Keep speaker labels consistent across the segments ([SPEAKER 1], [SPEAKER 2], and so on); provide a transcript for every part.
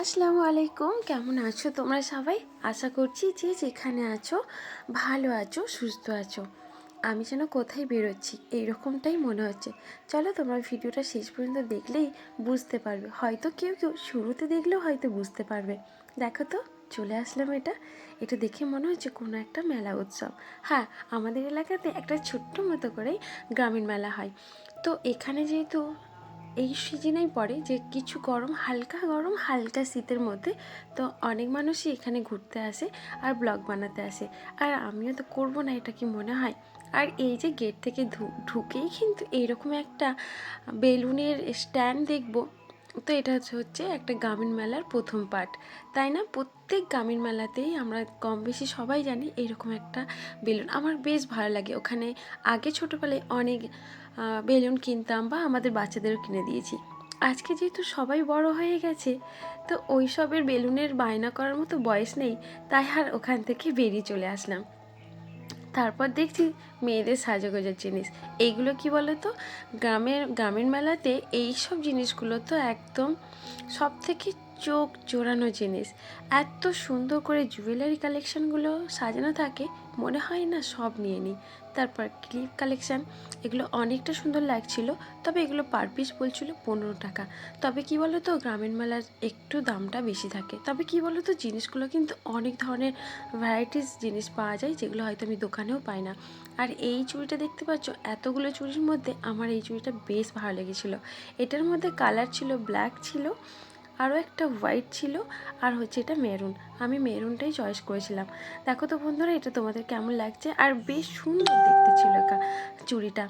[SPEAKER 1] আসসালামু আলাইকুম। কেমন আছো তোমরা সবাই? আশা করছি যে যেখানে আছো, ভালো আছো, সুস্থ আছো। আমি যেন কোথায় বেরোচ্ছি এইরকমটাই মনে হচ্ছে। চলো তোমরা ভিডিওটা শেষ পর্যন্ত দেখলেই বুঝতে পারবে। হয়তো কেউ কেউ শুরুতে দেখলেও হয়তো বুঝতে পারবে। দেখো তো, চলে আসলাম এটা। এটা দেখে মনে হচ্ছে কোনো একটা মেলা উৎসব। হ্যাঁ আমাদের এলাকাতে একটা ছোট্ট মতো করেই গ্রামীণ মেলা হয়। তো এখানে যেহেতু এই সিজনেই পড়ে যে কিছু গরম, হালকা গরম, হালকা শীতের মধ্যে। তো অনেক মানুষই এখানে ঘুরতে আসে আর ব্লগ বানাতে আসে। আর আমিও তো করব না, এটা কি মনে হয়? আর এই যে গেট থেকে ঢুকেই কিন্তু এইরকম একটা বেলুনের স্ট্যান্ড দেখব। তো এটা হচ্ছে একটা গ্রামীণ মেলার প্রথম পার্ট। তাই না? প্রত্যেক গ্রামীণ মেলাতেই আমরা কম বেশি সবাই জানি এরকম একটা বেলুন। আমার বেশ ভালো লাগে। ওখানে আগে ছোটোবেলায় অনেক বেলুন কিনতাম বা আমাদের বাচ্চাদেরও কিনে দিয়েছি। আজকে যেহেতু সবাই বড় হয়ে গেছে, তো ওই সবের বেলুনের বায়না করার মতো বয়স নেই, তাই আর ওখান থেকে বেরিয়ে চলে আসলাম। তারপর দেখছি মেয়েদের সাজগোজের জিনিস। এইগুলো কি বলো তো গ্রামের, গ্রামীণ মেলাতে এই সব জিনিসগুলো তো একদম সব থেকে চোখ জোড়ানো জিনিস। এত সুন্দর করে জুয়েলারি কালেকশানগুলো সাজানো থাকে মনে হয় না সব নিয়ে নিই। তারপর ক্লিপ কালেকশান, এগুলো অনেকটা সুন্দর লাগছিল, তবে এগুলো পার পিস বলছিল পনেরো টাকা। তবে কি বলো তো গ্রামীণ মেলার একটু দামটা বেশি থাকে। তবে কি বলো তো জিনিসগুলো কিন্তু অনেক ধরনের ভ্যারাইটিস জিনিস পাওয়া যায়, যেগুলো হয়তো আমি দোকানেও পাই না। আর এই চুড়িটা দেখতে পাচ্ছ, এতগুলো চুড়ির মধ্যে আমার এই চুড়িটা বেশ ভালো লেগেছিলো। এটার মধ্যে কালার ছিল ব্ল্যাক ছিল আরও একটা হোয়াইট ছিল, আর হচ্ছে এটা মেরুন আমি মেরুনটাই চয়েস করেছিলাম। দেখো তো বন্ধুরা, এটা তোমাদের কেমন লাগছে? আর বেশ সুন্দর দেখতে ছিল চুড়িটা।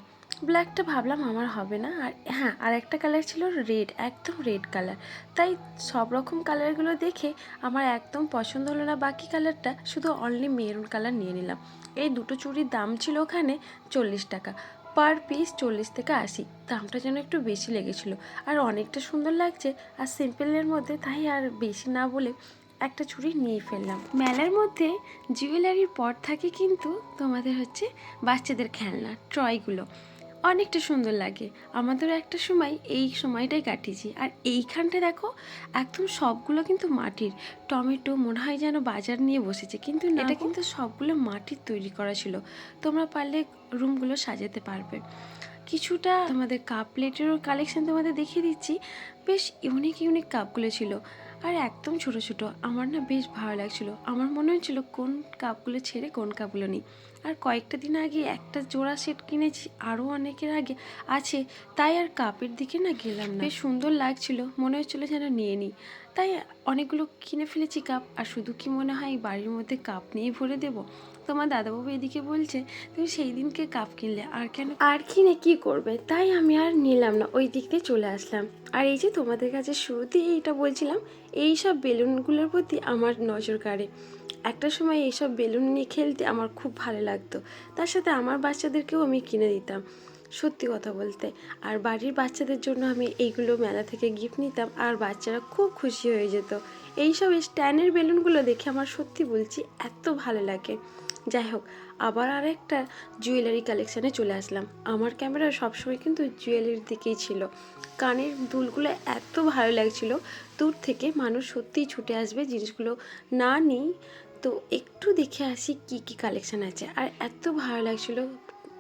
[SPEAKER 1] ব্ল্যাকটা ভাবলাম আমার হবে না। আর হ্যাঁ আর একটা কালার ছিল রেড একদম রেড কালার তাই সব রকম কালারগুলো দেখে আমার একদম পছন্দ হলো না বাকি কালারটা শুধু অনলি মেরুন কালার নিয়ে নিলাম। এই দুটো চুড়ির দাম ছিল ওখানে চল্লিশ টাকা। পার পিস চল্লিশ থেকে আশি। দামটা যেন একটু বেশি লেগেছিলো। আর অনেকটা সুন্দর লাগছে, আর সিম্পলের মধ্যে তাই আর বেশি না বলে একটা ছুরি নিয়ে ফেললাম। মেলার মধ্যে জুয়েলারির পর থাকে কিন্তু তোমাদের হচ্ছে বাচ্চাদের খেলনা, ট্রয়গুলো। অনেকটা সুন্দর লাগে। আমাদেরও একটা সময় এই সময়টাই কাটিয়েছি। আর এইখানটা দেখো একদম সবগুলো কিন্তু মাটির। টমেটো মনে হয় যেন বাজার নিয়ে বসেছে কিন্তু এটা কিন্তু সবগুলো মাটির তৈরি করা ছিল। তোমরা পারলে রুমগুলো সাজাতে পারবে। কিছুটা আমাদের কাপ প্লেটেরও কালেকশন তোমাদের দেখিয়ে দিচ্ছি। বেশ ইউনিক ইউনিক কাপগুলো ছিল। আর একদম ছোট ছোট। আমার না বেশ ভালো লাগছিল। আমার মনে হচ্ছিল কোন কাপগুলো ছেড়ে কোন কাপগুলো নিই। আর কয়েকটা দিন আগে একটা জোড়া সেট কিনেছি আরও অনেকের আগে আছে তাই আর কাপের দিকে না গেলাম না। বেশ সুন্দর লাগছিল মনে হচ্ছিল যেন নিয়ে নিই। তাই অনেকগুলো কিনে ফেলেছি কাপ আর শুধু কি মনে হয় বাড়ির মধ্যে কাপ নিয়ে ভরে দেবো? তোমার দাদাবাবু এদিকে বলছে তুমি সেই দিনকে কাপ কিনলে আর কেন আর কিনে কি করবে? তাই আমি আর নিলাম না ওই দিক দিয়ে চলে আসলাম। আর এই যে তোমাদের কাছে শুরুতেই এইটা বলছিলাম এই সব বেলুনগুলোর প্রতি আমার নজর কাড়ে। একটা সময় এইসব বেলুন নিয়ে খেলতে আমার খুব ভালো লাগতো। তার সাথে আমার বাচ্চাদেরকেও আমি কিনে দিতাম, সত্যি কথা বলতে। আর বাড়ির বাচ্চাদের জন্য আমি এইগুলো মেলা থেকে গিফট নিতাম আর বাচ্চারা খুব খুশি হয়ে যেত। এইসব স্ট্যান্ডের বেলুনগুলো দেখে আমার সত্যি বলছি এত ভালো লাগে। যাই হোক, আবার আরেকটা জুয়েলারি কালেকশানে চলে আসলাম। আমার ক্যামেরা সবসময় কিন্তু জুয়েলারির দিকেই ছিল। কানের দুলগুলো এত ভালো লাগছিল, দূর থেকে মানুষ সত্যিই ছুটে আসবে জিনিসগুলো না নিই তো একটু দেখে আসি কি কি কালেকশন আছে। আর এত ভালো লাগছিল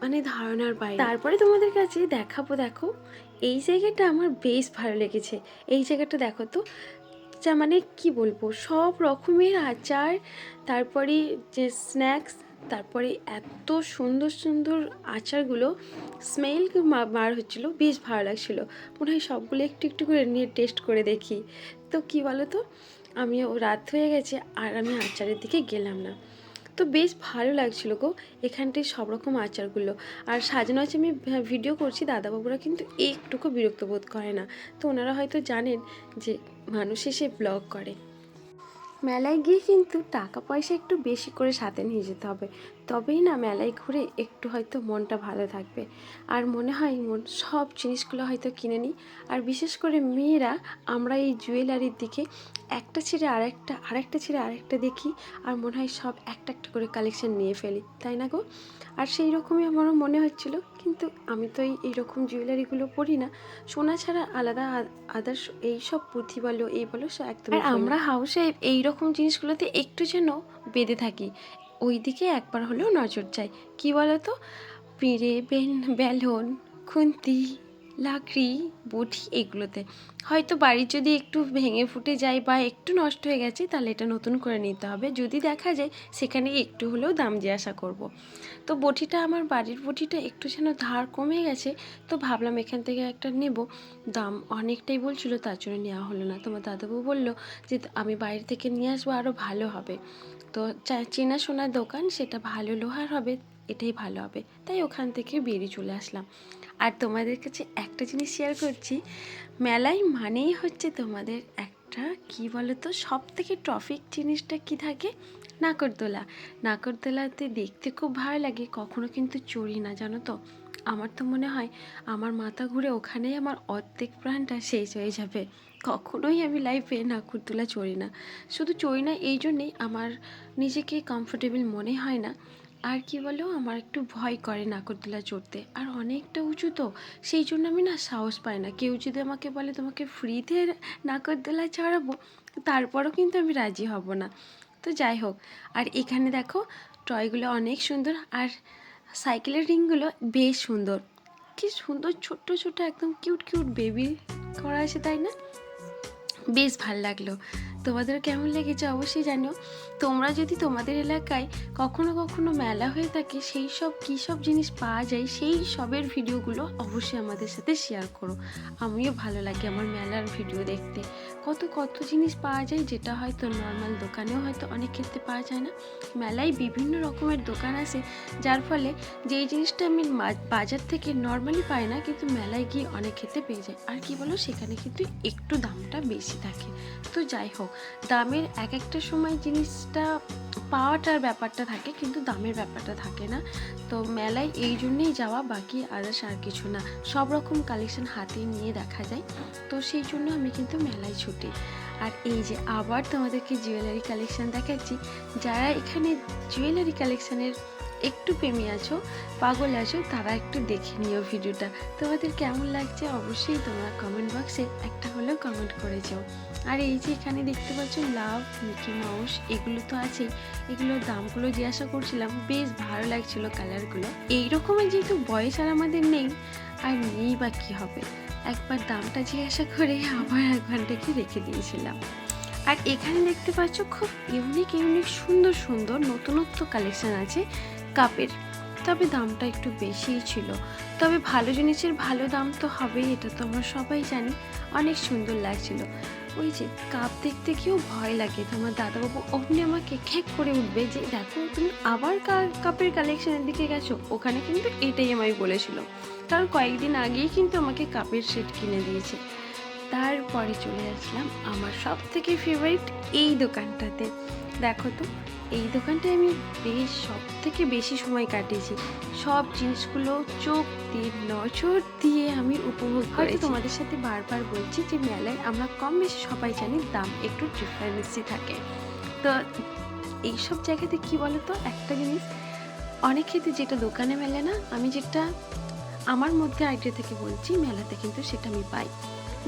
[SPEAKER 1] মানে ধারণার বাইরে। তারপরে তোমাদের কাছে দেখাবো, দেখো, এই জায়গাটা আমার বেশ ভালো লেগেছে। এই জায়গাটা দেখো তো, যা মানে কি বলব, সব রকমের আচার, তারপরে যে স্ন্যাক্স তারপরে এত সুন্দর সুন্দর আচারগুলো স্মেল বার হচ্ছিল, বেশ ভালো লাগছিল। মনে হয় সবগুলো একটু একটু করে নিয়ে টেস্ট করে দেখি। তো কি বলো তো আমিও রাত হয়ে গেছে আর আমি আচারের দিকে গেলাম না। তো বেশ ভালো লাগছিল গো এখানটায় সব রকম আচারগুলো। আর সাজানো আছে আমি ভিডিও করছি দাদাবাবুরা কিন্তু একটুকু বিরক্ত বোধ করে না। তো ওনারা হয়তো জানেন যে মানুষ এসে ব্লগ করে। মেলায় গিয়ে কিন্তু টাকা পয়সা একটু বেশি করে সাথে নিয়ে যেতে হবে। তবেই না মেলায় ঘুরে একটু হয়তো মনটা ভালো থাকবে। আর মনে হয় মন সব জিনিসগুলো হয়তো কিনে নিই। আর বিশেষ করে মেয়েরা আমরা এই জুয়েলারির দিকে একটা ছেড়ে আরেকটা আরেকটা ছেড়ে আরেকটা দেখি আর মনে হয় সব একটা একটা করে কালেকশন নিয়ে ফেলি তাই না গো? আর সেই রকমই আমারও মনে হচ্ছিল কিন্তু আমি তো এই এইরকম জুয়েলারিগুলো পরি না। সোনা ছাড়া আলাদা আদার্স এই সব পুঁথি বলো এই বলো সব একদম
[SPEAKER 2] আর
[SPEAKER 1] আমরা হাউসে এই রকম জিনিসগুলোতে একটু যেন বেঁধে থাকি ওই দিকে একবার হলেও নজর যায়। কি বলো তো পিঁড়ে বেন বেলন খুন্তি লাকড়ি বটি এগুলোতে। হয়তো বাড়ির যদি একটু ভেঙে ফুটে যায় বা একটু নষ্ট হয়ে গেছে, তাহলে এটা নতুন করে নিতে হবে। যদি দেখা যায়, সেখানে একটু হলেও দাম দিয়ে জিজ্ঞাসা করব। তো বটিটা আমার বাড়ির বটিটা একটু যেন ধার কমে গেছে, তো ভাবলাম এখান থেকে একটা নেব। দাম অনেকটাই বলছিল, তার জন্য নেওয়া হলো না। তোমার দাদাবাবু বলল যে, আমি বাইরে থেকে নিয়ে আসব আরও ভালো হবে। তো চা- চেনাশোনার দোকান, সেটা ভালো লোহার হবে, এটাই ভালো হবে। তাই ওখান থেকে বেরিয়ে চলে আসলাম। আর তোমাদের কাছে একটা জিনিস শেয়ার করছি। মেলায় মানেই হচ্ছে তোমাদের একটা, কি বলো তো সব থেকে ট্রফিক জিনিসটা কি থাকে? নাকরদোলা নাকরদোলাতে দেখতে খুব ভালো লাগে, কখনো কিন্তু চড়ি না, জানো তো? আমার তো মনে হয় আমার মাথা ঘুরে ওখানেই আমার অর্ধেক প্রাণটা শেষ হয়ে যাবে। কখনোই আমি লাইফে নাকরদোলা চড়ি না। শুধু চড়ি না, এই জন্যেই আমার নিজেকে কমফোর্টেবল মনে হয় না। আর কি বলো, আমার একটু ভয় করে নাগরদোলা চড়তে। আর অনেকটা উঁচু তো, সেই জন্য আমি না সাহস পাই না। কেউ যদি আমাকে বলে, তোমাকে ফ্রিতে নাগরদোলা চড়াবো, তারপরও কিন্তু আমি রাজি হব না। তো যাই হোক, আর এখানে দেখো, টয়গুলো অনেক সুন্দর আর সাইকেলের রিংগুলো বেশ সুন্দর। কি সুন্দর ছোট্ট ছোট্ট, একদম কিউট কিউট বেবি করা আছে, তাই না? বেশ ভালো লাগল। তোমাদের কেমন লেগেছে অবশ্যই জানিও। তোমরা যদি তোমাদের এলাকায় কখনো কখনো মেলা হয়ে থাকে, সেই সব কী সব জিনিস পাওয়া যায়, সেই সবের ভিডিওগুলো অবশ্যই আমাদের সাথে শেয়ার করো। আমিও ভালো লাগে আমার মেলার ভিডিও দেখতে। কত কত জিনিস পাওয়া যায় যেটা হয়তো নর্মাল দোকানেও হয়তো অনেক ক্ষেত্রে পাওয়া যায় না। মেলায় বিভিন্ন রকমের দোকান আছে, যার ফলে যেই জিনিসটা আমি বাজার থেকে নর্মালি পাই না, কিন্তু মেলায় গিয়ে অনেক ক্ষেত্রে পেয়ে যায় আর কি বলো, সেখানে কিন্তু একটু দামটা বেশি থাকে। তো যাই হোক দামের এক একটা সময় জিনিসটা পাওয়াটার ব্যাপারটা থাকে, কিন্তু দামের ব্যাপারটা থাকে না। তো মেলায় এই জন্যেই যাওয়া বাকি আদার্স আর কিছু না। সব রকম কালেকশন হাতে নিয়ে দেখা যায়। তো সেই জন্য আমি কিন্তু মেলায় ছুটি। আর এই যে আবার তোমাদেরকে জুয়েলারি কালেকশন দেখাচ্ছি। যারা এখানে জুয়েলারি কালেকশনের একটু প্রেমী আছো, পাগল আছো, তারা একটু দেখে নিও ভিডিওটা তোমাদের কেমন লাগছে? অবশ্যই তোমরা কমেন্ট বক্সে একটা হলেও কমেন্ট করে যাও। আর এই যে এখানে দেখতে পাচ্ছ লাভ, মিকি মাউস, এগুলো তো আছেই। এগুলোর দামগুলো জিজ্ঞাসা করছিলাম, বেশ ভালো লাগছিল কালারগুলো। এই রকমের যেহেতু বয়স আর আমাদের নেই, আর নেই বা কী হবে? একবার দামটা জিজ্ঞাসা করে আবার এক ঘন্টাকে রেখে দিয়েছিলাম। আর এখানে দেখতে পাচ্ছ খুব ইউনিক ইউনিক সুন্দর সুন্দর নতুনত্ব কালেকশন আছে কাপের। তবে দামটা একটু বেশিই ছিল। তবে ভালো জিনিসের ভালো দাম তো হবেই, এটা তো আমরা সবাই জানি। অনেক সুন্দর লাগছিল। ওই যে কাপ দেখতে কেউ ভয় লাগে। তোমার দাদাবাবু অমনি আমাকে খেক করে উঠবে যে, দেখো, তুমি আবার কাপের কালেকশনের দিকে গেছো। ওখানে কিন্তু এটাই আমায় বলেছিল। কারণ কয়েকদিন আগেই কিন্তু আমাকে কাপের সেট কিনে দিয়েছে। তারপরে চলে আসলাম আমার সব থেকে ফেভারিট এই দোকানটাতে। দেখো তো এই দোকানটায় আমি বেশ সব থেকে বেশি সময় কাটিয়েছি। সব জিনিসগুলো চোখ দিয়ে নজর দিয়ে আমি উপভোগ করেছি। তোমাদের সাথে বারবার বলছি যে মেলায় আমরা কম বেশি সবাই জানি দাম একটু ডিফারেন্সই থাকে। তো এইসব জায়গাতে কি বলো তো একটা জিনিস অনেক ক্ষেত্রে যেটা দোকানে মেলে না আমি যেটা আমার মধ্যে আইডিয়া থেকে বলছি মেলাতে কিন্তু সেটা আমি পাই।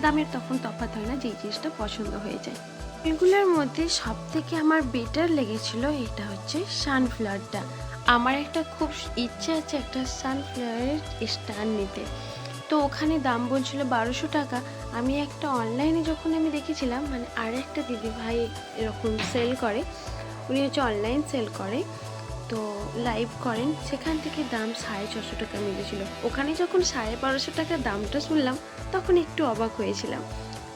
[SPEAKER 1] দামের তখন তফাৎ হয় না, যেই জিনিসটা পছন্দ হয়ে যায়। এগুলোর মধ্যে সব থেকে আমার বেটার লেগেছিল এটা হচ্ছে সানফ্লাওয়ারটা আমার একটা খুব ইচ্ছে আছে একটা সানফ্লাওয়ারের স্ট্যান্ড নিতে। তো ওখানে দাম বলছিল বারোশো টাকা। আমি একটা অনলাইনে যখন আমি দেখেছিলাম মানে আর একটা দিদি ভাই এরকম সেল করে, উনি হচ্ছে অনলাইন সেল করে। তো লাইভ করেন, সেখান থেকে দাম সাড়ে ছশো টাকা মিলেছিল। ওখানে যখন সাড়ে বারোশো টাকা দামটা শুনলাম, তখন একটু অবাক হয়েছিলাম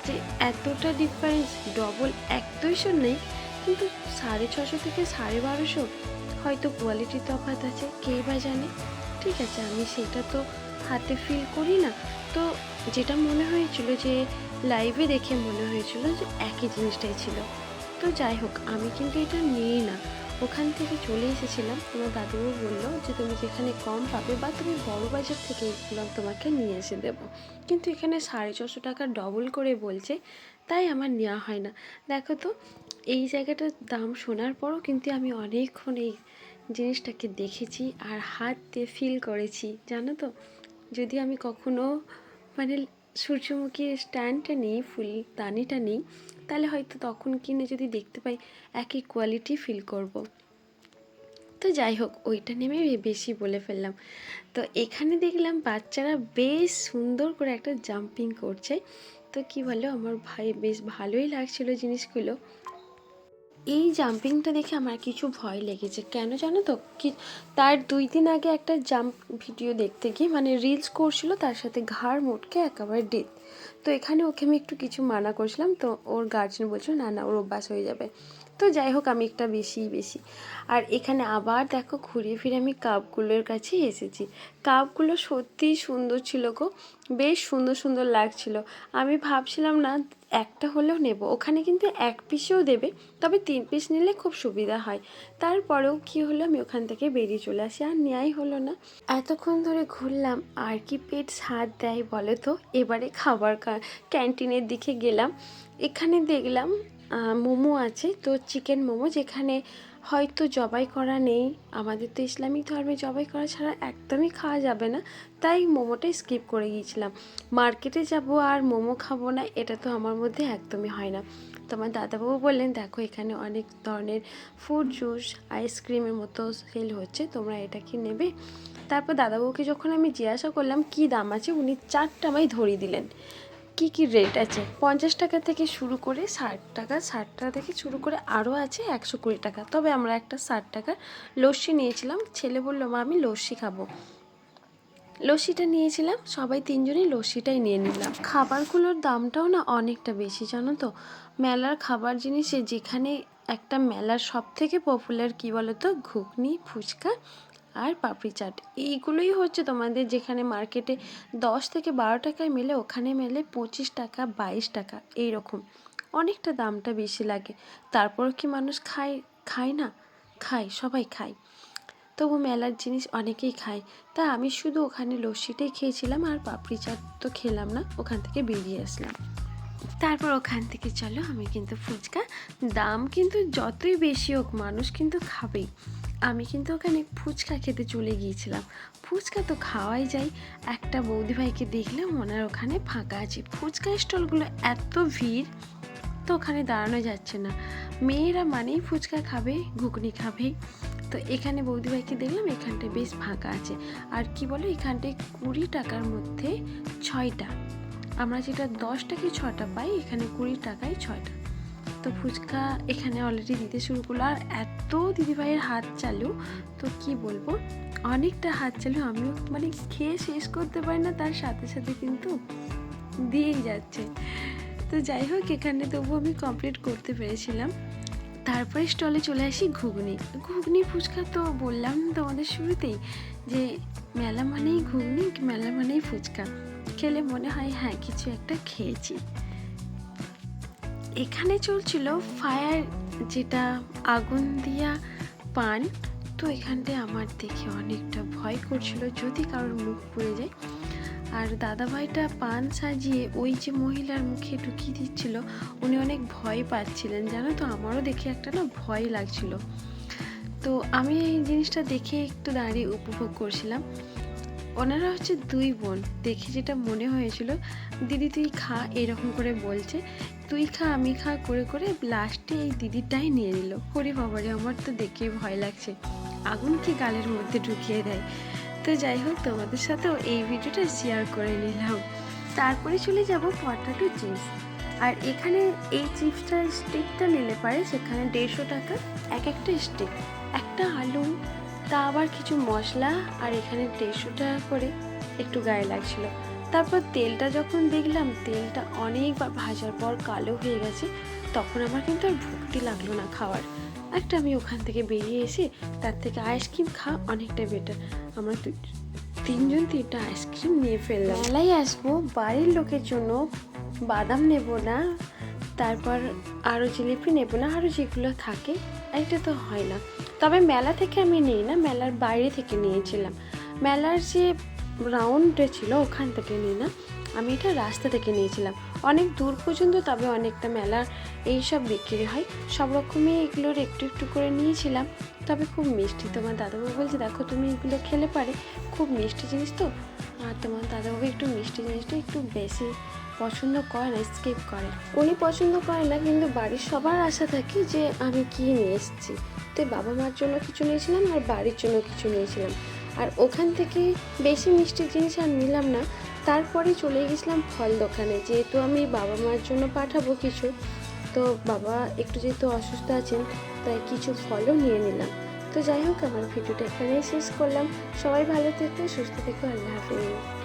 [SPEAKER 1] যে এতটা ডিফারেন্স ডবল এক দুইশো নেই, কিন্তু সাড়ে ছশো থেকে সাড়ে বারোশো, হয়তো কোয়ালিটি তফাৎ আছে, কে বা জানে? ঠিক আছে, আমি সেটা তো হাতে ফিল করি না। তো যেটা মনে হয়েছিল যে লাইভে দেখে মনে হয়েছিল যে একই জিনিসটাই ছিল। তো যাই হোক, আমি কিন্তু এটা নিই না। ওখান থেকে চলে এসেছিলাম। তোমার দাদুও বলল যে, তুমি যেখানে কম পাবে বা তুমি বড় বাজার থেকে এগুলো তোমাকে নিয়ে এসে দেবো। কিন্তু এখানে সাড়ে ছশো টাকা ডবল করে বলছে, তাই আমার নেওয়া হয় না। দেখো তো, এই জায়গাটার দাম শোনার পরও কিন্তু আমি অনেকক্ষণ এই জিনিসটাকে দেখেছি আর হাত দিয়ে ফিল করেছি, জানো তো? যদি আমি কখনো মানে সূর্যমুখী স্ট্যান্ডটা নিই ফুল দানিটা নিই তাহলে হয়তো তখন কিনে যদি দেখতে পাই, একই কোয়ালিটি ফিল করব। তো যাই হোক, ওইটা নেমে বেশি বলে ফেললাম। তো এখানে দেখলাম বাচ্চারা বেশ সুন্দর করে একটা জাম্পিং করছে। তো কি বলো, আমার ভাই বেশ ভালোই লাগছিল জিনিসগুলো। এই জাম্পিংটা দেখে আমার কিছু ভয় লেগেছে। কেন জানো তো? কি, তার দুই দিন আগে একটা জাম্প ভিডিও দেখতে গিয়ে মানে রিলস করছিল, তার সাথে ঘাড় মোটকে একেবারে ডেথ তো এখানে ওকে আমি একটু কিছু মানা করছিলাম, তো ওর গার্জেন বলছিল, না না, ওর অভ্যাস হয়ে যাবে। তো যাই হোক, আমি একটা বেশি বেশি। আর এখানে আবার দেখো ঘুরিয়ে ফিরে আমি কাপগুলোর কাছেই এসেছি। কাপগুলো সত্যিই সুন্দর ছিল গো, বেশ সুন্দর সুন্দর লাগছিল। আমি ভাবছিলাম না একটা হলেও নেব। ওখানে কিন্তু এক পিসেও দেবে, তবে তিন পিস নিলে খুব সুবিধা হয়। তারপরেও কি হলো, আমি ওখান থেকে বেরিয়ে চলে আসি। আর নেওয়াই হলো না। এতক্ষণ ধরে ঘুরলাম, আর কি পেট সাথ দেয় বলে তো? এবারে খাবার ক্যান্টিনের দিকে গেলাম। এখানে দেখলাম মোমো আছে। তো চিকেন মোমো যেখানে হয়তো জবাই করা নেই। আমাদের তো ইসলামিক ধর্মে জবাই করা ছাড়া একদমই খাওয়া যাবে না। তাই মোমোটাই স্কিপ করে গিয়েছিলাম। মার্কেটে যাব আর মোমো খাব না, এটা তো আমার মধ্যে একদমই হয় না। তো আমার দাদাবাবু বললেন, দেখো, এখানে অনেক ধরনের ফুড জুস আইসক্রিমের মতো সেল হচ্ছে, তোমরা এটা কি নেবে? তারপর দাদাবাবুকে যখন আমি জিজ্ঞাসা করলাম, কি দাম আছে? উনি চারটা আমায় ধরিয়ে দিলেন। কি কি রেট আছে? পঞ্চাশ টাকা থেকে শুরু করে ষাট টাকা ষাট টাকা থেকে শুরু করে আরও আছে একশো কুড়ি টাকা। তবে আমরা একটা ষাট টাকার লস্যি নিয়েছিলাম। ছেলে বলল, মা, আমি লস্যি খাব। লস্যিটা নিয়েছিলাম, সবাই তিনজনই লস্যিটাই নিয়ে নিলাম। খাবারগুলোর দামটাও না অনেকটা বেশি, জানো তো? মেলার খাবার জিনিসে যেখানে একটা মেলার সব থেকে পপুলার কী বলো তো ঘুগনি, ফুচকা আর পাপড়ি চাট। এইগুলোই হচ্ছে তোমাদের যেখানে মার্কেটে দশ থেকে বারো টাকায় মেলে, ওখানে মেলে পঁচিশ টাকা, বাইশ টাকা এই রকম অনেকটা দামটা বেশি লাগে। তারপর কি মানুষ খায়? খায় না? খায়, সবাই খায়। তবু মেলার জিনিস অনেকেই খায়। তা আমি শুধু ওখানে লস্যিটাই খেয়েছিলাম আর পাপড়ি চাট তো খেলাম না, ওখান থেকে বেরিয়ে আসলাম। তারপর ওখান থেকে চলো, আমি কিন্তু ফুচকা। দাম কিন্তু যতই বেশি হোক, মানুষ কিন্তু খাবেই। আমি কিন্তু ওখানে ফুচকা খেতে চলে গিয়েছিলাম। ফুচকা তো খাওয়াই যায়। একটা বৌদিভাইকে দেখলাম, ওনার ওখানে ফাঁকা আছে। ফুচকা স্টলগুলো এত ভিড়, তো ওখানে দাঁড়ানো যাচ্ছে না। মেয়েরা মানেই ফুচকা খাবে, ঘুগনি খাবে। তো এখানে বৌদিভাইকে দেখলাম, এখানটায় বেশ ফাঁকা আছে। আর কি বলো, এখানটায় কুড়ি টাকার মধ্যে ছয়টা। আমরা যেটা দশটা কি ছটা পাই, এখানে কুড়ি টাকায় ছয়টা। তো ফুচকা এখানে অলরেডি দিতে শুরু করল। আর এত দিদিভাইয়ের হাত চালু, তো কি বলব? অনেকটা হাত চালু। আমিও মানে খেয়ে শেষ করতে পারি না, তার সাথে সাথে কিন্তু দিয়েই যাচ্ছে। তো যাই হোক, এখানে তবু আমি কমপ্লিট করতে পেরেছিলাম। তারপরে স্টলে চলে আসি ঘুগনি। ঘুগনি ফুচকা তো বললাম তোমাদের শুরুতেই যে মেলা মানেই ঘুগনি, মেলা মানেই ফুচকা। খেলে মনে হয় হ্যাঁ কিছু একটা খেয়েছি। এখানে চলছিল ফায়ার যেটা আগুন দিয়া পান, তো এখানটায় আমার দেখে অনেকটা ভয় করছিল যদি কারোর মুখ পড়ে যায়। আর দাদাভাইটা পান সাজিয়ে ওই যে মহিলার মুখে ঢুকিয়ে দিচ্ছিল, উনি অনেক ভয় পাচ্ছিলেন। জানো তো, আমারও দেখে একটা না ভয় লাগছিল। তো আমি এই জিনিসটা দেখে একটু দাঁড়িয়ে উপভোগ করছিলাম। ওনারা হচ্ছে দুই বোন। দেখে যেটা মনে হয়েছিল, দিদি তুই খা, এরকম করে বলছে। তুই খা, আমি খা, করে করে লাস্টে এই দিদিটাই নিয়ে নিল। হরি বাবারে আমার তো দেখেই ভয় লাগছে। আগুন কি গালের মধ্যে ঢুকিয়ে দেয়? তো যাই হোক, তোমাদের সাথেও এই ভিডিওটা শেয়ার করে নিলাম। তারপরে চলে যাব পটাটো চিপস। আর এখানে এই চিপসটা স্টিকটা নিলে পারে সেখানে দেড়শো টাকা, এক একটা স্টিক একটা আলু তা আবার কিছু মশলা আর এখানে দেড়শো টাকা করে একটু গায়ে লাগছিল। তারপর তেলটা যখন দেখলাম, তেলটা অনেকবার ভাজার পর কালো হয়ে গেছে, তখন আমার কিন্তু আর ভুক্তি লাগল না খাওয়ার। একটা আমি ওখান থেকে বেরিয়ে এসে তার থেকে আইসক্রিম খাওয়া অনেকটা বেটার আমরা তিনজন তিনটা আইসক্রিম নিয়ে ফেললাম। মেলায় আসব, বাড়ির লোকের জন্য বাদাম নেব না, তারপর আরও জিলিপি নেব না আরও যেগুলো থাকে এটা তো হয় না। তবে মেলা থেকে আমি নিই না, মেলার বাইরে থেকে নিয়েছিলাম। মেলার যে রাউন্ডে ছিল ওখান থেকে নিই না, আমি এটা রাস্তা থেকে নিয়েছিলাম। অনেক দূর পর্যন্ত তবে অনেকটা মেলার এইসব বিক্রি হয়। সব রকমই এগুলোর একটু একটু করে নিয়েছিলাম। তবে খুব মিষ্টি, তোমার দাদাবাবু বলছে, দেখো তুমি এগুলো খেলে পারে, খুব মিষ্টি জিনিস তো। আর তোমার দাদাবাবু একটু মিষ্টি জিনিসটা একটু বেশি পছন্দ করে না স্কিপ করে উনি পছন্দ করে না, কিন্তু বাড়ির সবার আশা থাকে যে আমি কি নিয়ে এসেছি। তো বাবা মার জন্য কিছু নিয়েছিলাম আর বাড়ির জন্য কিছু নিয়েছিলাম। আর ওখান থেকে বেশি মিষ্টি জিনিস আর নিলাম না। তারপরে চলে গেছিলাম ফল দোকানে। যেহেতু আমি বাবা মার জন্য পাঠাবো কিছু, তো বাবা একটু যেহেতু অসুস্থ আছেন, তাই কিছু ফলও নিয়ে নিলাম। তো যাই হোক, আমার ভিডিওটা এখানেই শেষ করলাম। সবাই ভালো থেকো, সুস্থ থেকো, আল্লাহ হাফিজ।